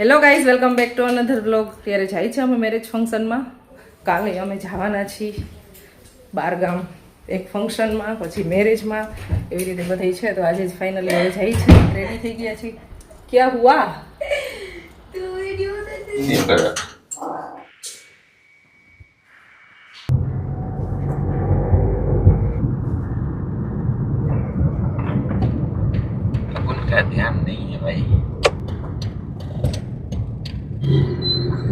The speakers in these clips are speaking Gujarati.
Hello guys welcome back to another blog ત્યારે જાય છે અમે મેરેજ ફંક્શનમાં કાલે અમે જવાના છીએ બારગામ. એક ફંક્શનમાં પછી મેરેજમાં એવી રીતે બધી છે તો આજે જ ફાઇનલી હવે જાય છે. રેડી થઈ ગયા છીએ. ક્યાં હુઆ?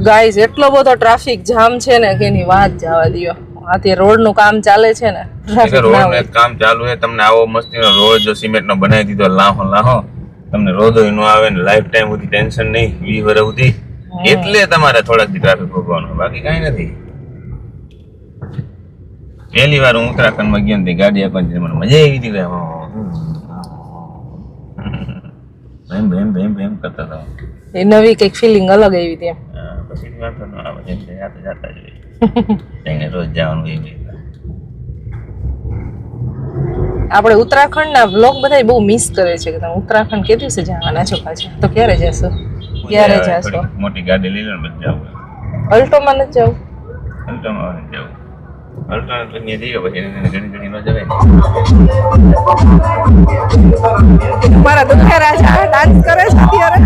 ગાઈઝ એટલો બધો ટ્રાફિક જામ છે ને કે એની વાત જવા દ્યો. રોડનું કામ ચાલે છે ને. રોડનું કામ ચાલુ છે તમને આવો મસ્તીનો રોડ જો સિમેન્ટ નો બનાવી દીધો લાહો લાહો. તમને રોદો નો આવે ને લાઈફ ટાઈમ સુધી ટેન્શન નહીં વી વર સુધી. એટલે તમારે થોડાક દી ટ્રાફિક ભોગવવાનો બાકી કઈ નથી. પહેલી વાર હું ઉત્તરાખંડમાં ગયો ને ગાડી આપવાની મને મજા આવી હતી ભાઈ. ભેમ ભેમ ભેમ ભેમ કરતા હતા. એ નવી કંઈક ફિલિંગ અલગ આવી હતી પછી વાંધો ન આવે જેમ છે આ તો જાતા જ હોય જઈને રોજ જવાનું એવી આપણે ઉત્તરાખંડના વ્લોગ બધા બહુ મિસ કરે છે કે તમે ઉત્તરાખંડ કે દિવસે જવાના છો પાછા? તો ક્યારે જશો? ક્યારે જશો? મોટી ગાડી લઈ લો ને જવું અલ્ટોમાં નથી જવું? અલ્ટોમાં આવે ને જવું. અલ્ટોમાં તો ત્યાં જઈએ પછી એને ઘડી ઘડી ન જવાય ને મારા દુખે રાજા ડાન્સ કરે છે અત્યારે.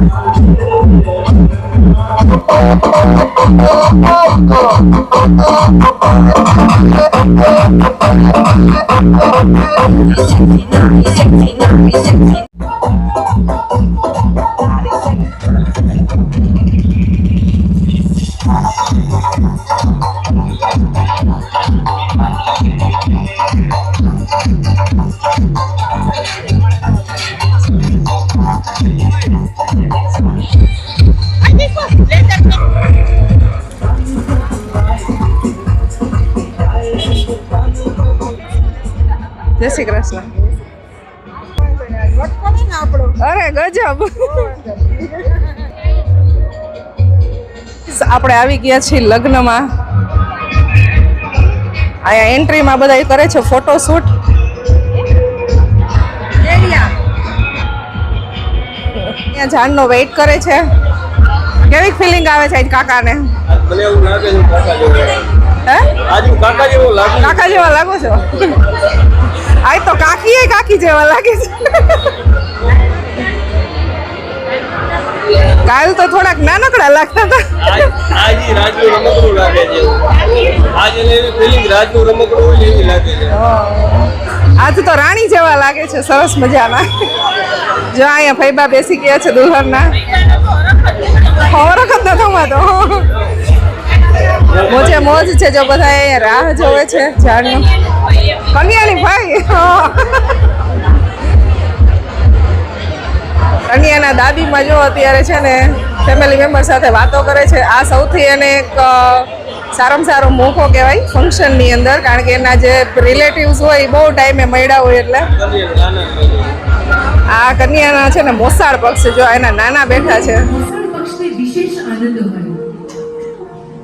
જય શ્રી કૃષ્ણ. અરે ગજબ. આપણે આવી ગયા છીએ લગ્નમાં. અહીંયા એન્ટ્રીમાં બધા કરે છે ફોટોશૂટ અહીંયા જાનનો વેઇટ કરે છે. કેવી ફિલિંગ આવે છે આજ કાકાને? મને એવું લાગે છે કાકા જેવો હે? આજ હું કાકા જેવો લાગુ કાકા જેવા લાગો છો? આજ તો કાકી કાકી જેવા લાગે છે. કાલ તો થોડાક નાનકડા લાગતા હતા. આજ રાજનું રમકડું લાગે છે. આજ એને એવી ફિલિંગ રાજનું રમકડું હોય એવી લાગે છે. આજ તો રાણી જેવા લાગે છે સરસ મજાના. જો અહીંયા ફૈબા બેસી ગયા છે દુલ્હનના. ખોરક જ ન માતો મોજે મોજ છે જો બધા રાહ જોવે છે ઝાડનું. કન્યાની દાદીમાં જો અત્યારે છે ને ફેમિલી મેમ્બર સાથે વાતો કરે છે. આ સૌથી એને એક સારામાં સારો મોકો કહેવાય ફંક્શનની અંદર, કારણ કે એના જે રિલેટિવ્સ હોય એ બહુ ટાઈમે મળ્યા હોય એટલે. આ કન્યાના છે ને મોસાળ પક્ષ જો એના નાના બેઠા છે.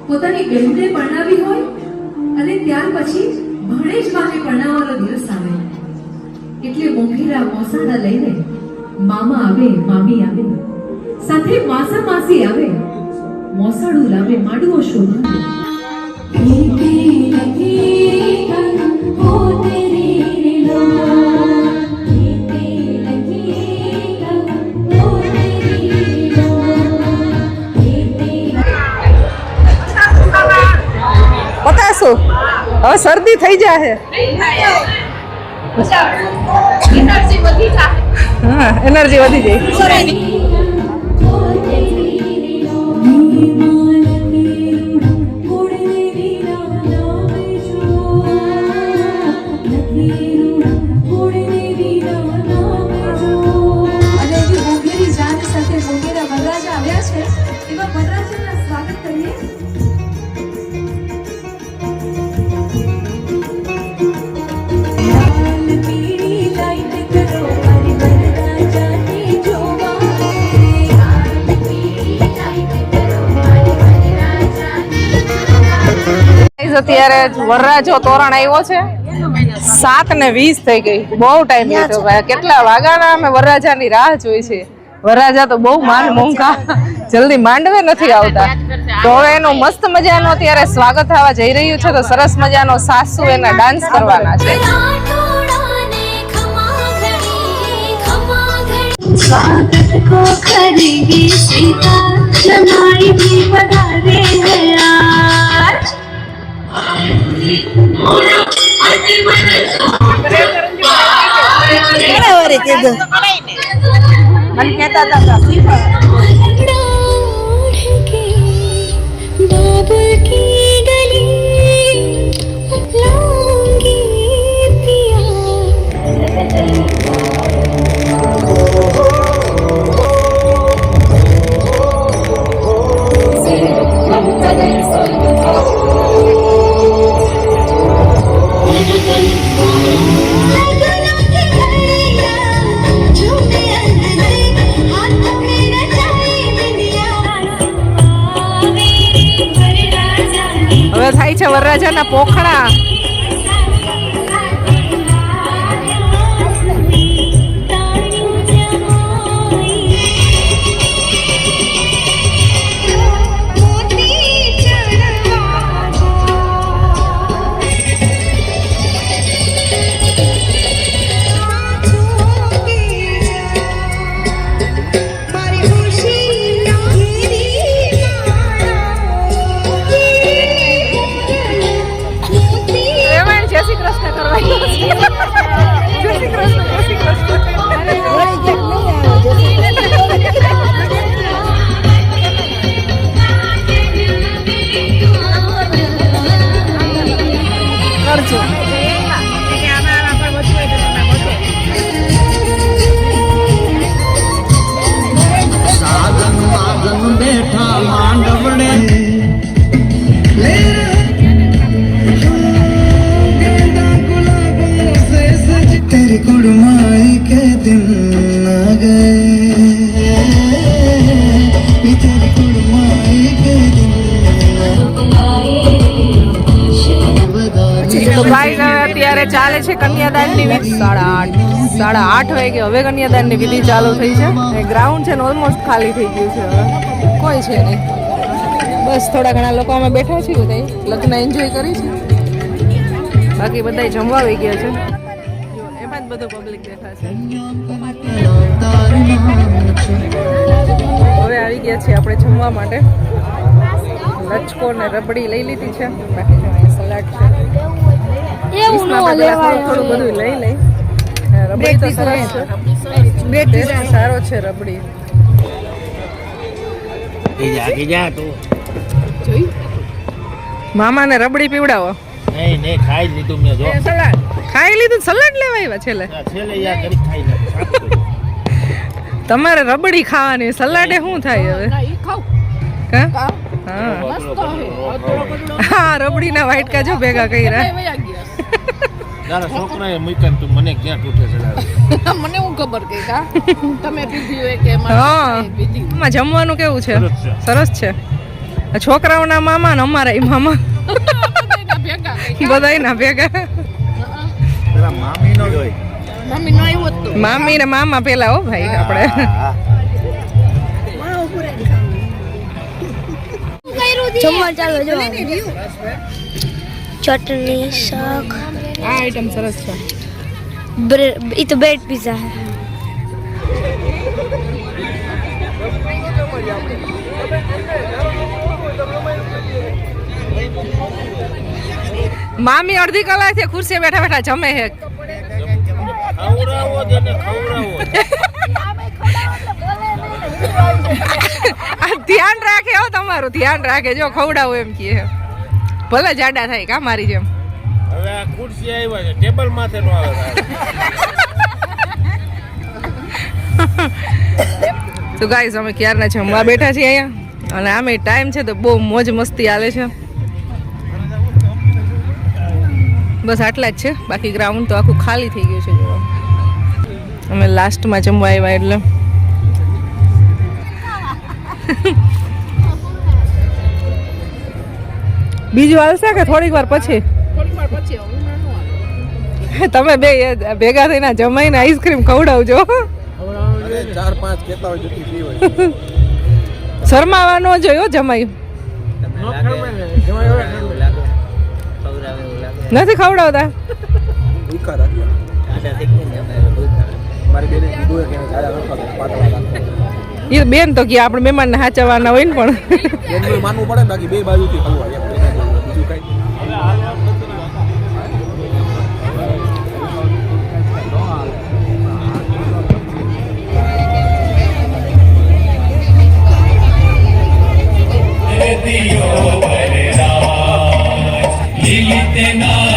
પોતાની બહેનને પરણાવી હોય અને ત્યાર પછી ભણેજ માને પરણાવવાનો દિવસ આવે. એટલે મોંઘેરા મોસાળા લઈને મામા આવે મામી આવે. સાથે માસા માસી આવે. મોસાળું લાવે માડવો શોભાવે પતાસો હવે શરદી થઈ જાય હા એનર્જી વધી જાય અત્યારે વરરાજો તોરણ આવ્યો છે સાત ને વીસ થઈ ગઈ બહુ ટાઈમ લીધો ભાઈ કેટલા વાગાના અમે વરરાજાની રાહ જોઈ છે વરરાજા તો બહુ માન મોંઘા જલ્દી માંડવે નથી આવતા તો હવે એનું મસ્ત મજાનો અત્યારે સ્વાગત થવા જઈ રહ્યું છે તો સરસ મજાનો સાસુ એના ડાન્સ કરવાના છે રાઠોડાને ખમા ઘડી ખમા ઘડી स्वागत को करेगी सीता जमाई भी पधारे हैं आज itu baliknya tak સાડા આઠ વાગે હવે કન્યાદાનની વિધિ ચાલુ થઈ છે. ગ્રાઉન્ડ છે ને ઓલમોસ્ટ ખાલી થઈ ગયું છે હવે. કોઈ છે નહીં. બસ થોડા ઘણા લોકો અમે બેઠા છીએ બધા. લગ્ન એન્જોય કરી છે. બાકી બધા જમવા આવી ગયા છે. એમાં જ બધો પબ્લિક દેખાશે હવે આવી ગયા છીએ આપણે જમવા માટે. લચકો ને રબડી લઈ લીધી છે. બાકી સલાડ છે. થોડું બધું લઈ લઈ. રબડી તો સરસ છે. ટેસ્ટ સારો છે રબડી. મામાને રબડી પીવડાવો. નહીં નહીં ખાઈ લીધું મેં જો. સલાડ. ખાઈ લીધું સલાડ લેવા આવ્યા છેલ્લે. છેલ્લે યાર કરી ખાઈ લીધું તમારે રબડી ખાવાની સલાડે શું થાય હવે? કા? હા? હા. રબડીના વાટકા જો ભેગા કર્યા. તારા છોકરાએ મૂક્યા ને તું મને ક્યાં તૂટે ચડાવે. મને હું ખબર કે કા? તમે પીધી હોય કે હા. જમવાનું કેવું છે? સરસ છે. છોકરાઓના મામા ને અમારા ભેગા ભેગા. મામી મમ્મી નો તો. મામી ને મામા પેલા હો ભાઈ આપણે. જમવા ચાલો જો ચટણી શાક. આ આઈટમ સરસ છે. બ્રેડ એ તો બ્રેડ પીઝા હે. મામી અડધી કલાકથી ખુરશી બેઠા બેઠા જમે છે. આ ધ્યાન રાખે હો તમારું ધ્યાન રાખે. જો ખવડાવો એમ કહે ભલે જાડા થાય કા મારી જેમ. ખુરશી આવ્યા છે ટેબલ માથે નો આવે તો ગાઈસ અમે ક્યારના જમવા બેઠા છીએ અહીંયા. અને આમે ટાઈમ છે તો બહુ મોજ મસ્તી હાલે છે. બસ આટલા જ છે. બાકી ગ્રાઉન્ડ તો આખું ખાલી થઈ ગયું છે જોવા. અમે લાસ્ટમાં જમવા આવ્યા એટલે. બીજું આવશે કે થોડીક વાર પછી? થોડીક વાર પછી. તમે બે ભેગા થઈને જમાઈને આઈસ્ક્રીમ ખવડાવજો. ચાર પાંચ કેતા હોય જેટલી પી હોય. શરમાવા ન? જોયો જમાયું નથી ખવડાવતા? એ બેન તો કે આપણે મહેમાનને સાચવવાના હોય ને પણ. માનવું પડે બાકી બે બાજુથી ખવડાવે Dios puede dar. Límite nada.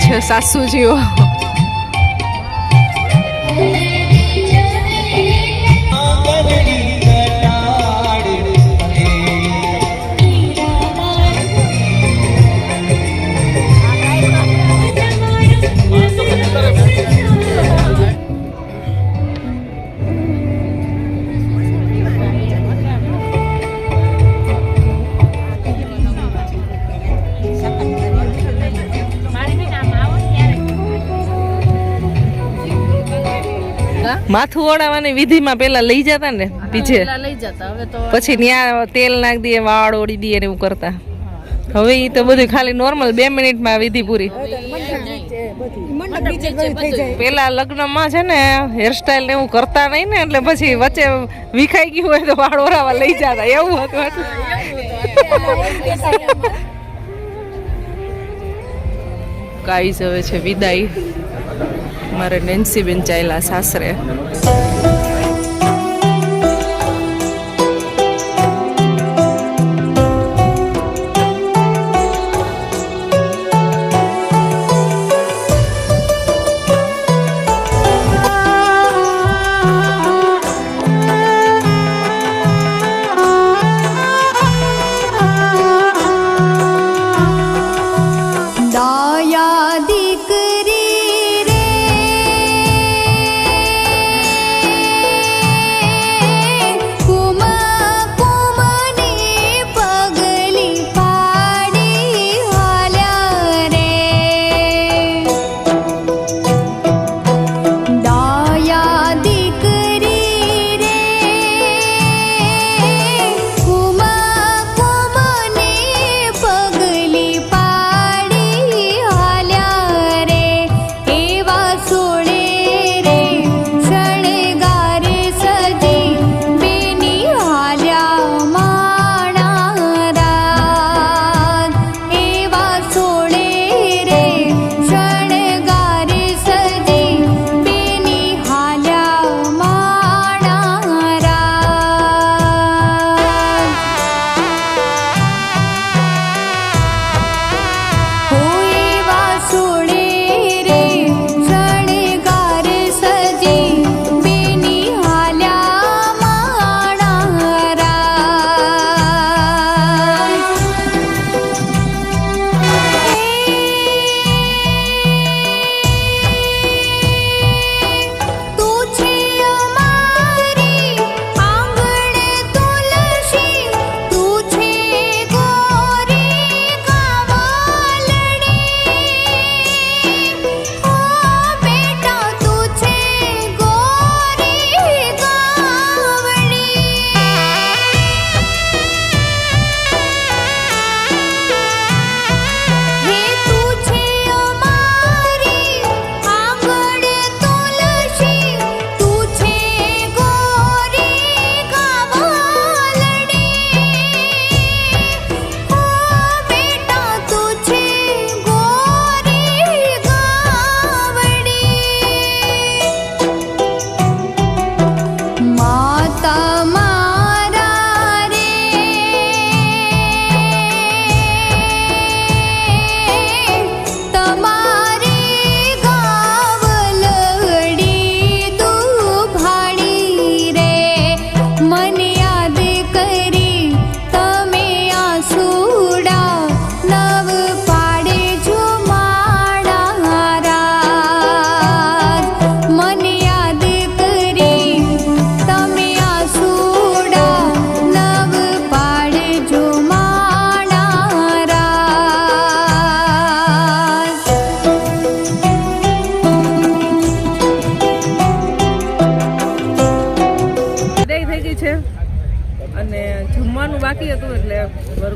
પીરસવા આવી ગયા માથું ઓળાવવાની વિધિમાં પેલા લઈ જતા ને પીછે લઈ જતા. હવે તો પછી ત્યાં તેલ નાખી દઈએ વાળ ઓળી દઈએ ને એવું કરતા. હવે એ તો બધું ખાલી નોર્મલ બે મિનિટમાં વિધિ પૂરી. પેલા લગ્નમાં છે ને હેરસ્ટાઈલ ને એવું કરતા નહીં ને એટલે પછી વચ્ચે વિખાઈ ગયું હોય તો વાળ ઓરાવા લઈ જતા. એવું હતું ગાઈસ હવે છે વિદાય. મારે નેન્સી બેન ચાલ્યા સાસરે.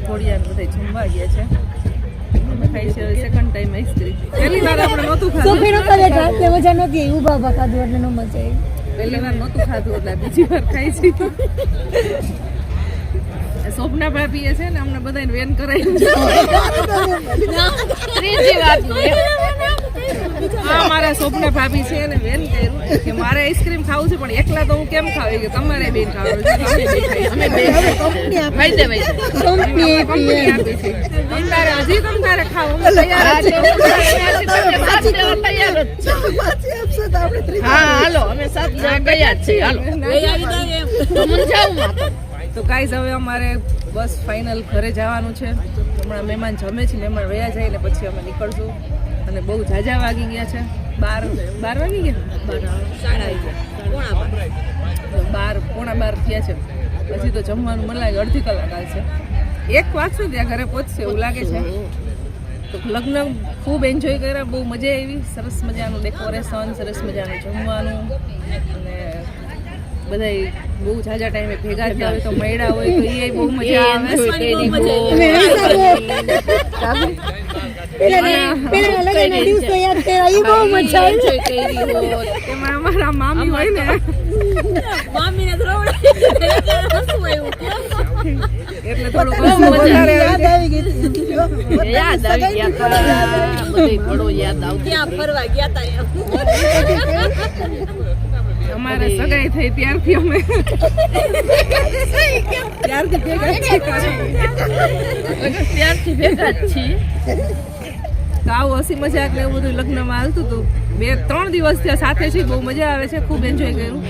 વરઘોડિયા બધા જમવા ગયા છે. ખાઈ છે સેકન્ડ ટાઈમ આઈસ્ક્રીમ પહેલી વાર આપણે નહોતું ખાધું. મજા નહોતી ઊભા ઊભા ખાધું એટલે ન મજા આવી. પહેલી વાર નહોતું ખાધું એટલે બીજી વાર ખાઈ છે. સ્વપ્ના ભાભી એ છે ને અમને બધાને વેન કરાવી ત્રીજી હા મારા સ્વપ્ન ભાભી છે એને વેન કર્યું કે મારે આઈસ્ક્રીમ ખાવું છે પણ એકલા તો હું કેમ ખાવી? કે તમારે બેન ખાવું છે. અમે બે. કંપની આપી છે. તારે હજી તમ તારે ખાવું? તૈયાર જ હા હાલો અમે છીએ. હાલો. તો ગાઈઝ હવે અમારે બસ ફાઇનલ ઘરે જવાનું છે. હમણાં મહેમાન જમે છે મહેમાન વયા જાય ને પછી અમે નીકળશું. અને બહુ ઝાઝા વાગી ગયા છે. બાર બાર વાગી ગયા? બાર. પોણા બાર. થયા છે. પછી તો જમવાનું મને લાગે અડધી કલાક છે. એક વાગશે ત્યાં ઘરે પહોંચશે એવું લાગે છે? તો લગ્ન ખૂબ એન્જોય કર્યા બહુ મજા આવી. સરસ મજાનું ડેકોરેશન સરસ મજાનું જમવાનું. અને બધા બહુ ઝાઝા ટાઈમે ભેગા થયા હોય તો મળ્યા હોય તો એ બહુ મજા આવે. એમાં અમારા મામી હોય ને. એટલે થોડુંક હસવું વધારે આવી. યાદ ગયા તા. બધુંય પડો યાદ આવતો. અમારે સગાઈ થઈ ત્યારથી અમે. ત્યારથી ભેગા છીએ. ત્યારથી ભેગા જ છીએ. તો આવું હસી મજાક ને એવું બધું લગ્નમાં હાલતું હતું. બે ત્રણ દિવસ ત્યાં સાથે છે બહુ મજા આવે છે ખૂબ એન્જોય કર્યું.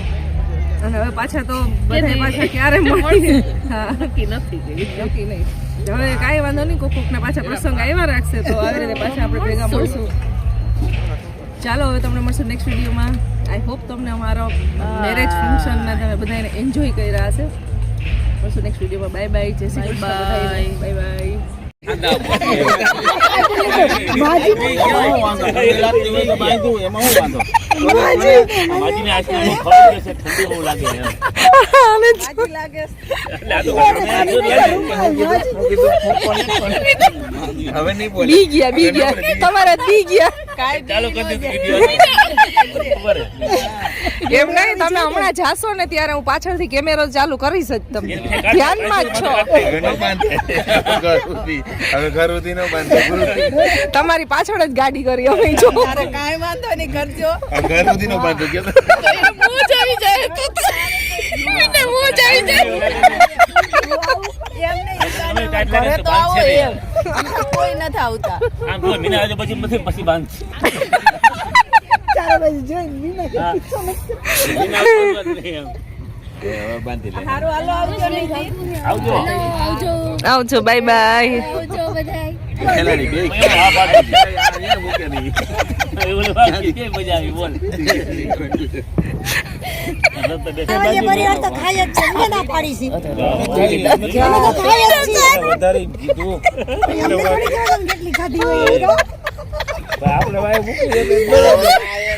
અને હવે પાછા તો બધા પાછા ક્યારે મળી? હા. નક્કી નથી. નક્કી નહીં. હવે કાંઈ વાંધો નહીં કોક કોકના પાછા પ્રસંગ આવ્યા રાખશે તો આવી રીતે પાછા આપણે ભેગા મળશું. ચાલો હવે તમને મળશું નેક્સ્ટ વિડીયોમાં આઈ હોપ તમને અમારો મેરેજ ફંક્શનના તમે બધાને એન્જોય કર્યા હશે. મળશું નેક્સ્ટ વિડીયોમાં બાય બાય જય શ્રી કૃષ્ણ બાય બાય હવે નહીં બોલે. બી ગયા બી ગયા. તમારા બી ગયા. ચાલો કરી? એમ નહીં તમે હમણાં જાશો ને ત્યારે હું પાછળથી કેમેરો ચાલુ કરીશ જ તમને. ધ્યાનમાં જ છો. ઘરનો બાંધે. ઘર સુધી. હવે ઘર સુધી નો તમારી પાછળ જ ગાડી કરી અમે જો. આ ઘર સુધી નો બાંધો કે હું જઈ જાય તો મોજ આવી જાય. કાંઈ લાગે તો બાંધશે નહીં. આમ જો મીના આજે પછી પછી પછી બાંધશે હા. મીના બાંધવા જ નહીં એમ. હવે બાંધી લે. આવજો આવજો. બાય બાય પાડી દીધી. અહીંયા મૂકે નહીં. એવું ઓલું બાકી છે, મજા આવી બોલ. રસ્તો બેસે વધારે કીધું. આપણે વાય મૂકી